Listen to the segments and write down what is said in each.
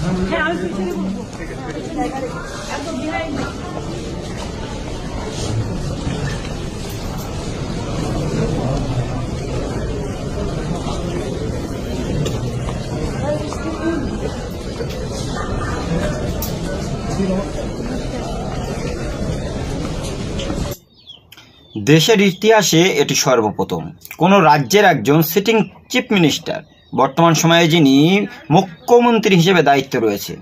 হ্যাঁ দেশের ইতিহাসে এটি সর্বপ্রথম। কোনো রাজ্যের একজন সিটিং চিফ মিনিস্টার বর্তমান সময়ে যিনি মুখ্যমন্ত্রী হিসেবে দায়িত্ব রয়েছে,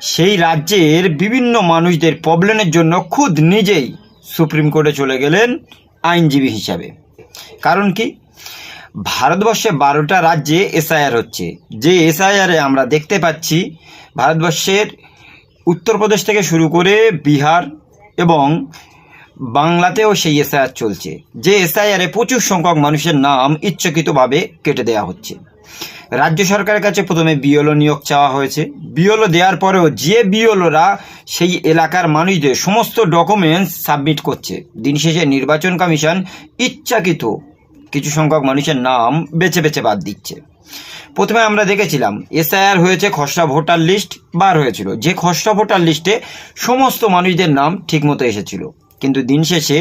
সেই রাজ্যের বিভিন্ন মানুষদের প্রবলেমের জন্য খুদ নিজেই সুপ্রিম কোর্টে চলে গেলেন আইনজীবী হিসাবে। কারণ কি? ভারতবর্ষে বারোটা রাজ্যে এসআইআর হচ্ছে। যে এসআইআরে আমরা দেখতে পাচ্ছি, ভারতবর্ষের উত্তরপ্রদেশ থেকে শুরু করে বিহার এবং বাংলাতেও সেই এসআইআর চলছে। যে এসআইআরে প্রচুর সংখ্যক মানুষের নাম ইচ্ছাকৃতভাবে কেটে দেওয়া হচ্ছে। রাজ্য সরকারের কাছে প্রথমে বিওলো নিয়োগ চাওয়া হয়েছে। বিওলো দেওয়ার পরেও যে বিওলোরা সেই এলাকার মানুষদের সমস্ত ডকুমেন্টস সাবমিট করছে। দিন শেষে নির্বাচন কমিশন ইচ্ছাকৃত কিছু সংখ্যক মানুষের নাম বেছে বেছে বাদ দিচ্ছে। প্রথমে আমরা দেখেছিলাম, এসআইআর হয়েছে, খসড়া ভোটার লিস্ট বার হয়েছিল। যে খসড়া ভোটার লিস্টে সমস্ত মানুষদের নাম ঠিকমতো এসেছিল। কিন্তু দিন শেষে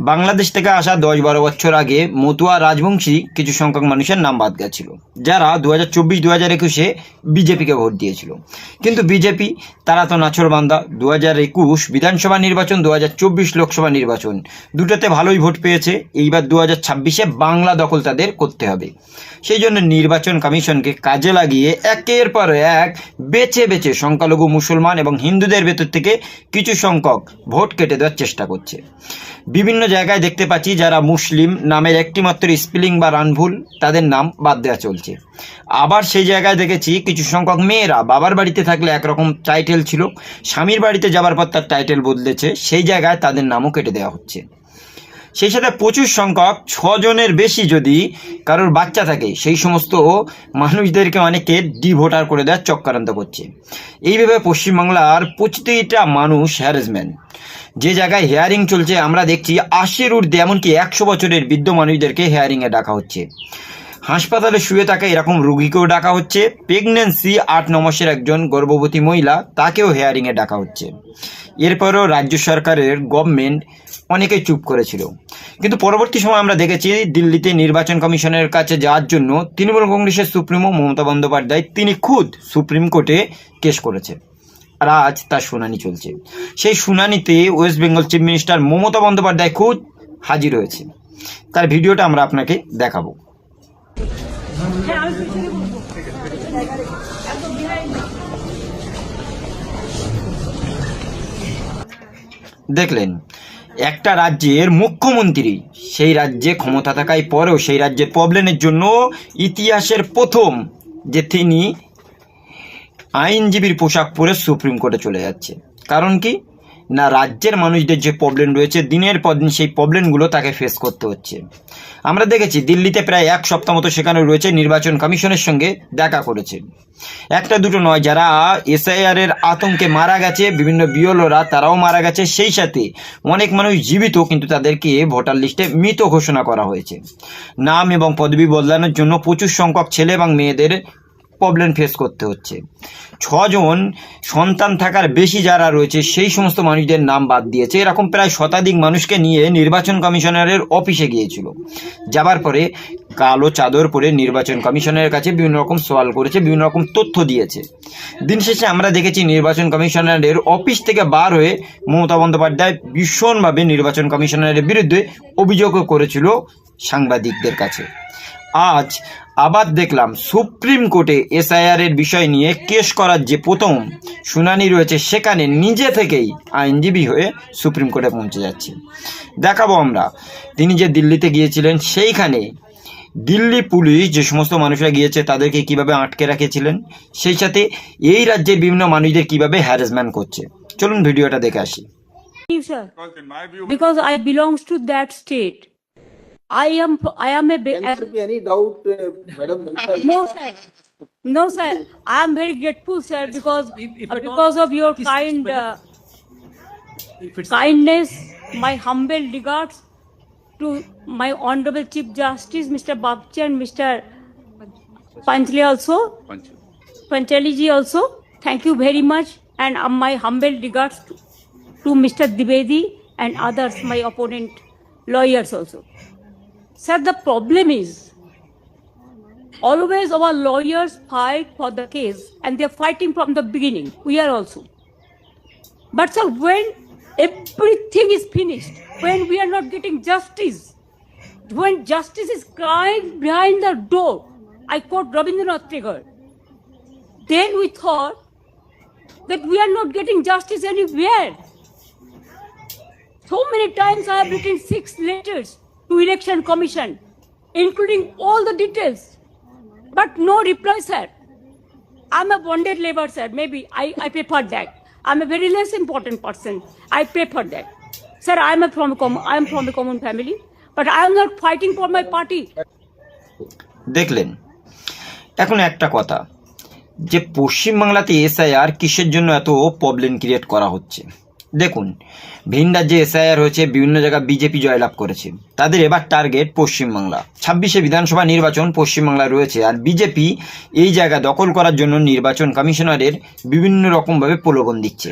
বাংলাদেশ থেকে আসা দশ বারো বছর আগে মতুয়া রাজবংশী কিছু সংখ্যক মানুষের নাম বাদ গেছিল, যারা দু হাজার চব্বিশ দু হাজার একুশে বিজেপিকে ভোট দিয়েছিল। কিন্তু বিজেপি, তারা তো নাছরবান্দা দু হাজার একুশ বিধানসভা নির্বাচন দু হাজার চব্বিশ লোকসভা নির্বাচন, দুটোতে ভালোই ভোট পেয়েছে, এইবার দু হাজার ছাব্বিশে বাংলা দখল তাদের করতে হবে। সেই জন্য নির্বাচন কমিশনকে কাজে লাগিয়ে একের পর এক বেছে বেছে সংখ্যালঘু মুসলমান এবং হিন্দুদের ভেতর থেকে কিছু সংখ্যক ভোট কেটে দেওয়ার চেষ্টা করছে। বিভিন্ন জায়গায় দেখতে পাচ্ছি যারা মুসলিম নামের একটিমাত্র স্পেলিং বা রানভুল তাদের নাম বাদ দেওয়া চলছে। আবার সেই জায়গায় দেখেছি কিছু সংখ্যক মেয়েরা বাবার বাড়িতে থাকলে একরকম টাইটেল ছিল, স্বামীর বাড়িতে যাবার পর তার টাইটেল বদলেছে, সেই জায়গায় তাদের নামও কেটে দেওয়া হচ্ছে। সেই সাথে প্রচুর সংখ্যক ছজনের বেশি যদি কারোর বাচ্চা থাকে, সেই সমস্ত মানুষদেরকে অনেকে ডি ভোটার করে দেওয়ার চক্রান্ত করছে। এইভাবে পশ্চিমবাংলার প্রতিটা মানুষ হ্যারাসমেন্ট যে জায়গায় হেয়ারিং চলছে, আমরা দেখছি আশির ঊর্ধ্বে, এমনকি একশো বছরের বৃদ্ধ মানুষদেরকে হেয়ারিংয়ে ডাকা হচ্ছে। হাসপাতালে শুয়ে থাকা এরকম রুগীকেও ডাকা হচ্ছে। প্রেগনেন্সি আট ন মাসের একজন গর্ভবতী মহিলা, তাকেও হেয়ারিংয়ে ডাকা হচ্ছে। এরপরও রাজ্য সরকারের গভর্নমেন্ট অনেকেই চুপ করেছিল। কিন্তু পরবর্তী সময় আমরা দেখেছি, দিল্লিতে নির্বাচন কমিশনের কাছে যাওয়ার জন্য তৃণমূল কংগ্রেসের সুপ্রিমো মমতা বন্দ্যোপাধ্যায় তিনি খুদ সুপ্রিম কোর্টে কেস করেছে আর আজ তার শুনানি চলছে। সেই শুনানিতে West Bengal chief minister Mamata Bandyopadhyay খুদ হাজির হয়েছে তার ভিডিওটা আমরা আপনাকে দেখাবো। দেখলেন, একটা রাজ্যের মুখ্যমন্ত্রী, সেই রাজ্যে ক্ষমতা থাকায় পরেও সেই রাজ্যের প্রবলেমের জন্য ইতিহাসের প্রথম যে তিনি আইনজীবীর পোশাক পরে সুপ্রিম কোর্টে চলে যাচ্ছে। কারণ কি? না রাজ্যের মানুষদের যে প্রবলেম রয়েছে, দিনের পর দিন সেই প্রবলেমগুলো তাকে ফেস করতে হচ্ছে। আমরা দেখেছি দিল্লিতে প্রায় এক সপ্তাহ মতো সেখানে রয়েছে নির্বাচন কমিশনের সঙ্গে দেখা করেছে। একটা দুটো নয়, যারা এসআইআর এর আতঙ্কে মারা গেছে, বিভিন্ন বিওলোরা তারাও মারা গেছে, সেই সাথে অনেক মানুষ জীবিত, কিন্তু তাদেরকে ভোটার লিস্টে মৃত ঘোষণা করা হয়েছে। নাম এবং পদবি বদলানোর জন্য প্রচুর সংখ্যক ছেলে এবং মেয়েদের প্রবলেম ফেস করতে হচ্ছে। ছজন সন্তান থাকার বেশি যারা রয়েছে, সেই সমস্ত মানুষদের নাম বাদ দিয়েছে। এরকম প্রায় শতাধিক মানুষকে নিয়ে নির্বাচন কমিশনারের অফিসে গিয়েছিল। যাবার পরে কালো চাদর পরে নির্বাচন কমিশনের কাছে বিভিন্ন রকম সওয়াল করেছে, বিভিন্ন রকম তথ্য দিয়েছে। দিন শেষে আমরা দেখেছি নির্বাচন কমিশনারের অফিস থেকে বার হয়ে মমতা বন্দ্যোপাধ্যায় ভীষণভাবে নির্বাচন কমিশনারের বিরুদ্ধে অভিযোগও করেছিল সাংবাদিকদের কাছে। আজ আবার দেখলাম সুপ্রিম কোর্টে এসআইআর এর বিষয় নিয়ে কেস করার যে প্রথম শুনানি রয়েছে সেখানে নিজে থেকেই আইনজীবী হয়ে সুপ্রিম কোর্টে পৌঁছে যাচ্ছে। দেখাবো আমরা। তিনি যে দিল্লিতে গিয়েছিলেন সেইখানে দিল্লি পুলিশ যে সমস্ত মানুষরা গিয়েছে তাদেরকে কীভাবে আটকে রেখেছিলেন সেই সাথে এই রাজ্যের বিভিন্ন মানুষদের কীভাবে হ্যারাসমেন্ট করছে। চলুন ভিডিওটা দেখে আসি। View, Because I belongs to that state. I am, I am a, Can there be any doubt, uh, Madam? no, sir. No, sir. I am very grateful, sir, because, because of your kind, uh, kindness, my humble regards to my honorable Chief Justice, Mr. Babchi and Mr. Panchali also, Panchali ji also. Thank you very much, and um, my humble regards to, to Mr. Dwivedi and others, my opponent lawyers also. Sir, the problem is always our lawyers fight for the case, and they're fighting from the beginning. We are also. But sir, when everything is finished, when we are not getting justice, when justice is crying behind the door, I quote Rabindranath Tagore, then we thought that we are not getting justice anywhere. So many times I have written six letters to election commission, including all the details, but no reply, sir. I'm a bonded labor, sir. Maybe I, I prefer that. I'm a very less important person. I prefer that. Sir, I'm a from com- I'm from a common family, but I'm not fighting for my party. দেখলেন এখন একটা কথা যে পশ্চিমবাংলাতে SIR কিসের জন্য এত problem create করা হচ্ছে দেখুন, ভিন রাজ্যে এসআইআর হয়েছে, বিভিন্ন জায়গায় বিজেপি জয়লাভ করেছে। তাদের এবার টার্গেট পশ্চিমবাংলা। ছাব্বিশে বিধানসভা নির্বাচন পশ্চিমবাংলায় রয়েছে, আর বিজেপি এই জায়গা দখল করার জন্য নির্বাচন কমিশনারের বিভিন্ন রকমভাবে প্রলোভন দিচ্ছে।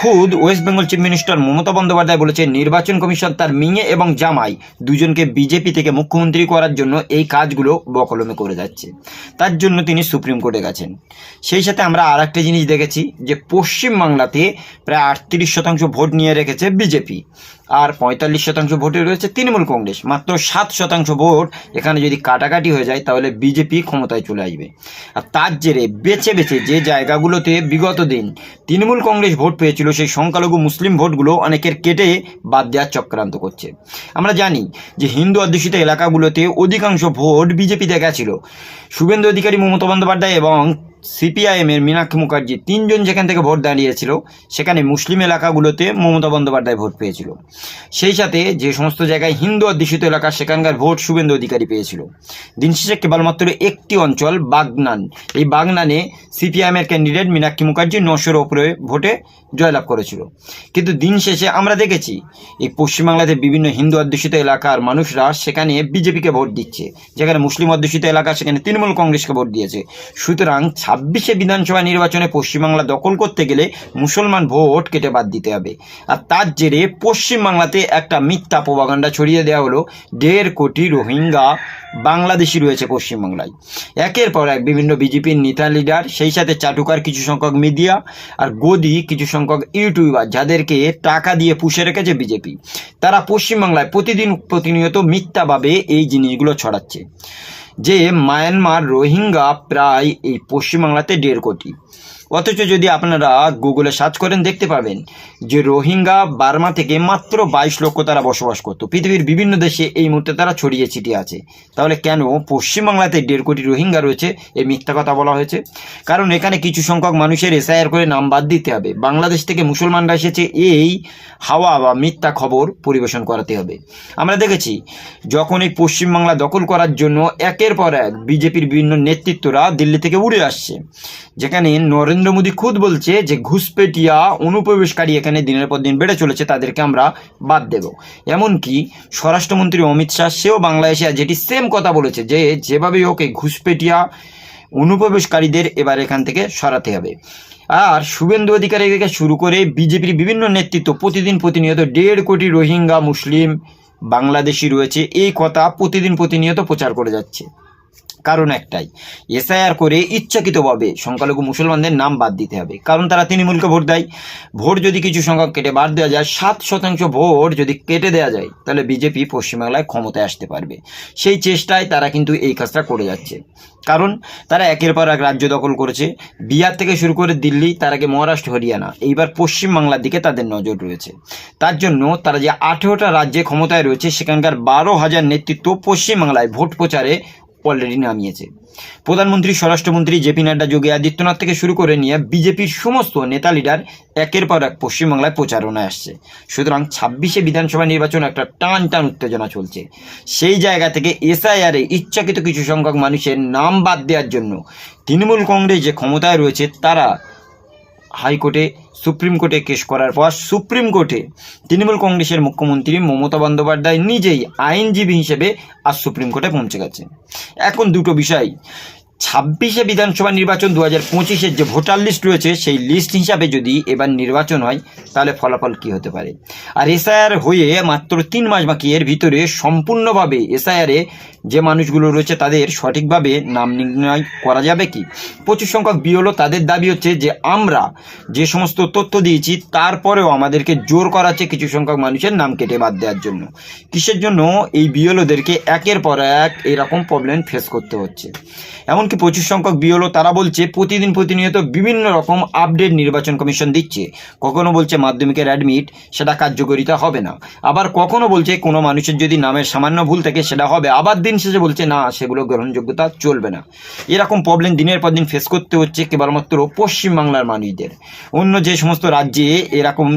খুদ West Bengal chief minister Mamata Bandyopadhyay বলেছে নির্বাচন কমিশন তার মিঙে এবং জামাই, দুজনকে বিজেপি থেকে মুখ্যমন্ত্রী করার জন্য এই কাজগুলো বকলমে করে যাচ্ছে। তার জন্য তিনি সুপ্রিম কোর্টে গেছেন। সেই সাথে আমরা আর একটা জিনিস দেখেছি যে পশ্চিমবাংলাতে প্রায় আটত্রিশ শতাংশ ভোট নিয়ে রেখেছে বিজেপি। আর পঁয়তাল্লিশ শতাংশ ভোটে রয়েছে তৃণমূল কংগ্রেস। মাত্র সাত শতাংশ ভোট এখানে যদি কাটাকাটি হয়ে যায়, তাহলে বিজেপি ক্ষমতায় চলে আসবে। আর তার জেরে বেছে বেছে যে জায়গাগুলোতে বিগত দিন তৃণমূল কংগ্রেস ভোট পেয়েছিল, সেই সংখ্যালঘু মুসলিম ভোটগুলো অনেকের কেটে বাদ দেওয়ার চক্রান্ত করছে। আমরা জানি যে হিন্দু অধ্যুষিত এলাকাগুলোতে অধিকাংশ ভোট বিজেপিতে গেছিল। শুভেন্দু অধিকারী, মমতা বন্দ্যোপাধ্যায় এবং সিপিআইএম এর মীনাক্ষী মুখার্জি তিনজন যেখান থেকে ভোট দাঁড়িয়েছিল, সেখানে মুসলিম এলাকাগুলোতে মমতা বন্দ্যোপাধ্যায় ভোট পেয়েছিল। সেই সাথে যে সমস্ত জায়গায় হিন্দু অধ্যুষিত এলাকা, সেখানকার ভোট শুভেন্দু অধিকারী পেয়েছিল। দিন শেষে কেবলমাত্র একটি অঞ্চল, বাগনান। এই বাগনানে সিপিআইএমের ক্যান্ডিডেট মীনাক্ষী মুখার্জি নশোর ওপরে ভোটে জয়লাভ করেছিল। কিন্তু দিন শেষে আমরা দেখেছি, এই পশ্চিমবাংলাতে বিভিন্ন হিন্দু অধ্যুষিত এলাকার মানুষরা সেখানে বিজেপিকে ভোট দিচ্ছে। যেখানে মুসলিম অধ্যুষিত এলাকা, সেখানে তৃণমূল কংগ্রেসকে ভোট দিয়েছে। সুতরাং ছাব্বিশে বিধানসভা নির্বাচনে পশ্চিমবাংলা দখল করতে গেলে মুসলমান ভোট কেটে বাদ দিতে হবে। আর তার জেরে পশ্চিমবাংলাতে একটা মিথ্যা প্রবাগান্ডা ছড়িয়ে দেওয়া হলো। দেড় কোটি রোহিঙ্গা বাংলাদেশি রয়েছে পশ্চিমবাংলায়। একের পর এক বিভিন্ন বিজেপির নেতা লিডার, সেই সাথে চাটুকার কিছু সংখ্যক মিডিয়া আর গদি কিছু সংখ্যক ইউটিউবার যাদেরকে টাকা দিয়ে পুষে রেখেছে বিজেপি। তারা পশ্চিমবাংলায় প্রতিদিন প্রতিনিয়ত মিথ্যাভাবে এই জিনিসগুলো ছড়াচ্ছে। যে মায়ানমার রোহিঙ্গা প্রায় এই পশ্চিমবাংলাতে দেড় কোটি। অথচ যদি আপনারা গুগলে সার্চ করেন, দেখতে পাবেন যে রোহিঙ্গা বার্মা থেকে মাত্র বাইশ লক্ষ তারা বসবাস করতো। পৃথিবীর বিভিন্ন দেশে এই মুহূর্তে তারা ছড়িয়ে ছিটিয়ে আছে। তাহলে কেন পশ্চিমবাংলাতে দেড় কোটি রোহিঙ্গা রয়েছে? এই মিথ্যা কথা বলা হয়েছে। কারণ এখানে কিছু সংখ্যক মানুষের এসআইআর করে নাম বাদ দিতে হবে। বাংলাদেশ থেকে মুসলমানরা এসেছে, এই হাওয়া বা মিথ্যা খবর পরিবেশন করাতে হবে। আমরা দেখেছি, যখন এই পশ্চিমবাংলা দখল করার জন্য একের পর এক বিজেপির বিভিন্ন নেতৃত্বরা দিল্লি থেকে উড়ে আসছে, যেখানে নরেন্দ্র মোদী খুদ বলছে যে ঘুষপেটিয়া অনুপ্রবেশকারী এখানে দিনের পর দিন বেড়ে চলেছে, তাদেরকে আমরা বাদ দেব। এমনকি স্বরাষ্ট্রমন্ত্রী অমিত শাহ, সেও বাংলাদেশে যেটি সেম কথা বলেছে যে যেভাবে হোক এই ঘুষপেটিয়া অনুপ্রবেশকারীদের এবার এখান থেকে সরাতে হবে। আর শুভেন্দু অধিকারী থেকে শুরু করে বিজেপির বিভিন্ন নেতৃত্ব প্রতিদিন প্রতিনিয়ত দেড় কোটি রোহিঙ্গা, মুসলিম, বাংলাদেশি রয়েছে। এই কথা প্রতিদিন প্রতিনিয়ত প্রচার করে যাচ্ছে। কারণ একটাই। এসআইআর করে ইচ্ছাকৃতভাবে সংখ্যালঘু মুসলমানদের নাম বাদ দিতে হবে। কারণ তারা তৃণমূলকে ভোট দেয়। ভোট যদি কিছু সংখ্যক কেটে বাদ দেওয়া যায়, সাত শতাংশ ভোট যদি কেটে দেওয়া যায়, তাহলে বিজেপি পশ্চিমবাংলায় ক্ষমতায় আসতে পারবে। সেই চেষ্টায় তারা কিন্তু এই কাজটা করে যাচ্ছে। কারণ তারা একের পর এক রাজ্য দখল করেছে। বিহার থেকে শুরু করে দিল্লি, তার আগে মহারাষ্ট্র, হরিয়ানা। এইবার পশ্চিমবাংলার দিকে তাদের নজর রয়েছে। তার জন্য তারা যে আঠেরোটা রাজ্যে ক্ষমতায় রয়েছে, সেখানকার বারো হাজার নেতৃত্ব পশ্চিমবাংলায় ভোট প্রচারে অলরেডি নামিয়েছে। প্রধানমন্ত্রী, স্বরাষ্ট্রমন্ত্রী জেপি নাড্ডা, যোগী আদিত্যনাথ থেকে শুরু করে নিয়ে বিজেপির সমস্ত নেতা লিডার একের পর এক পশ্চিমবাংলায় প্রচারণায় আসছে। সুতরাং ছাব্বিশে বিধানসভা নির্বাচন একটা টান টান উত্তেজনা চলছে। সেই জায়গা থেকে এসআইআরে ইচ্ছাকৃত কিছু সংখ্যক মানুষের নাম বাদ দেওয়ার জন্য তৃণমূল কংগ্রেস যে ক্ষমতায় রয়েছে, তারা হাইকোর্টে, সুপ্রিম কোর্টে কেস করার পর সুপ্রিম কোর্টে তৃণমূল কংগ্রেসের মুখ্যমন্ত্রী মমতা বন্দ্যোপাধ্যায় নিজেই আইনজীবী হিসেবে আজ সুপ্রিম কোর্টে পৌঁছে গেছে এখন দুটো বিষয়। ছাব্বিশে বিধানসভা নির্বাচন দু হাজার পঁচিশের যে ভোটার লিস্ট রয়েছে, সেই লিস্ট হিসাবে যদি এবার নির্বাচন হয়, তাহলে ফলাফল কি হতে পারে? আর এসআইআর হয়ে মাত্র তিন মাস বাকি, এর ভিতরে সম্পূর্ণভাবে এসআইআরে যে মানুষগুলো রয়েছে, তাদের সঠিকভাবে নাম নির্ণয় করা যাবে কি? প্রচুর সংখ্যক বিওলো তাদের দাবি হচ্ছে যে, আমরা যে সমস্ত তথ্য দিয়েছি, তারপরেও আমাদেরকে জোর করাচ্ছে কিছু সংখ্যক মানুষের নাম কেটে বাদ দেওয়ার জন্য। কিসের জন্য? এই বিওলোদেরকে একের পর এক এরকম প্রবলেম ফেস করতে হচ্ছে। এমনকি প্রচুর সংখ্যক বিওলো তারা বলছে প্রতিদিন প্রতিনিয়ত বিভিন্ন রকম আপডেট নির্বাচন কমিশন দিচ্ছে। কখনো বলছে মাধ্যমিকের অ্যাডমিট সেটা কার্যকরিতা হবে না। আবার কখনো বলছে কোনো মানুষের যদি নামের সামান্য ভুল থাকে, সেটা হবে। আবার দিন শেষে বলছে, না, সেগুলো গ্রহণযোগ্যতা চলবে না। এরকম প্রবলেম দিনের পর দিন ফেস করতে হচ্ছে কেবলমাত্র পশ্চিমবাংলার মানুষদের। অন্য যে সমস্ত রাজ্যে এরকম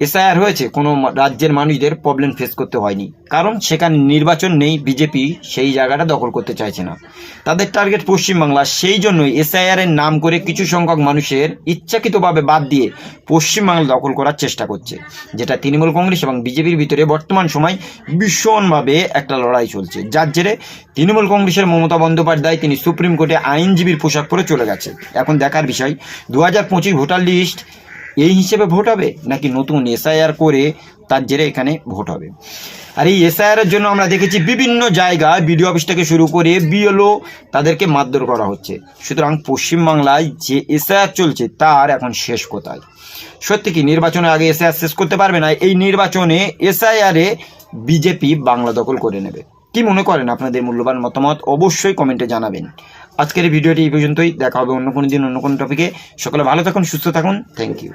এসআইআর হয়েছে, কোনো রাজ্যের মানুষদের প্রবলেম ফেস করতে হয়নি। কারণ সেখানে নির্বাচন নেই, বিজেপি সেই জায়গাটা দখল করতে চাইছে না। তাদের টার্গেট পশ্চিমবাংলা, সেই জন্যই এসআইআর এর নাম করে কিছু সংখ্যক মানুষের ইচ্ছাকৃতভাবে বাদ দিয়ে পশ্চিমবাংলা দখল করার চেষ্টা করছে, যেটা তৃণমূল কংগ্রেস এবং বিজেপির ভিতরে বর্তমান সময় ভীষণভাবে একটা লড়াই চলছে। যার জেরে তৃণমূল কংগ্রেসের মমতা বন্দ্যোপাধ্যায়, তিনি সুপ্রিম কোর্টে আইনজীবীর পোশাক পরে চলে গেছে। এখন দেখার বিষয় দু হাজার পঁচিশ ভোটার লিস্ট এই হিসেবে ভোট হবে? নাকি নতুন এসআইআর করে তার জেরে এখানে ভোট হবে? আর এই এসআইআর এর জন্য আমরা দেখেছি বিভিন্ন জায়গায় বিডিও অফিস থেকে শুরু করে বিএলও তাদেরকে মারধর করা হচ্ছে। সুতরাং পশ্চিমবাংলায় যে এসআইআর চলছে তার এখন শেষ কোথায়? সত্যি কি নির্বাচনের আগে এসআইআর শেষ করতে পারবে না? এই নির্বাচনে এসআইআর বিজেপি বাংলা দখল করে নেবে। কি মনে করেন আপনাদের মূল্যবান মতামত? অবশ্যই কমেন্টে জানাবেন। আজকের ভিডিওটি এই পর্যন্তই। দেখা হবে অন্য কোনো দিন, অন্য কোনো টপিকে সকলে ভালো থাকুন, সুস্থ থাকুন। Thank you